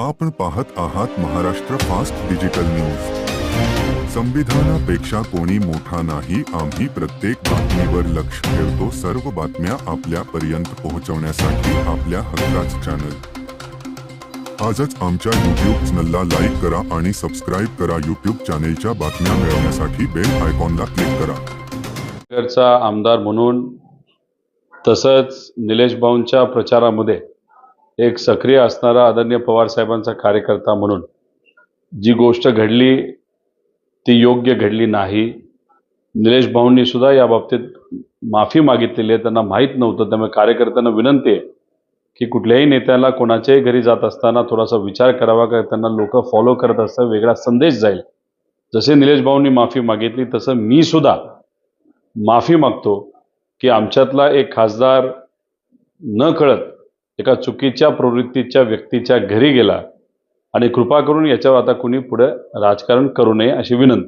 आपण पाहत आहात महाराष्ट्र फास्ट डिजिटल न्यूज. संविधानापेक्षा कोणी मोठा नाही आम्ही प्रत्येक बातमीवर लक्ष ठेवतो सर्व बातम्या आपल्यापर्यंत पोहोचवण्यासाठी आपल्या हक्काच चॅनल आजच आमच्या युट्यूब चॅनलला लाईक करा आणि सबस्क्राईब करा. युट्यूब चॅनेलच्या बातम्या मिळवण्यासाठी बेल आयकॉनला क्लिक करा. आमदार म्हणून तसंच निलेश भाऊंच्या प्रचारामध्ये एक सक्रिय असणारा आदरणीय पवार साहेबांचा कार्यकर्ता म्हणून जी गोष्ट घडली ती योग्य घडली नाही. निलेश भाऊंनी सुद्धा या बाबतीत माफी मागितलेली आहे. त्यांना माहीत नव्हतं. त्यामुळे कार्यकर्त्यांना विनंती आहे की कुठल्याही नेत्याला कोणाच्याही घरी जात असताना थोडासा विचार करावा का त्यांना लोक फॉलो करत असताना वेगळा संदेश जाईल. जसे निलेश भाऊंनी माफी मागितली तसं मी सुद्धा माफी मागतो की आमच्यातला एक खासदार न कळत एका चुकीच्या प्रवृत्तीच्या व्यक्तीच्या घरी गेला. आणि कृपा करून याच्यावर आता कुणी पुढं राजकारण करू नये अशी विनंती.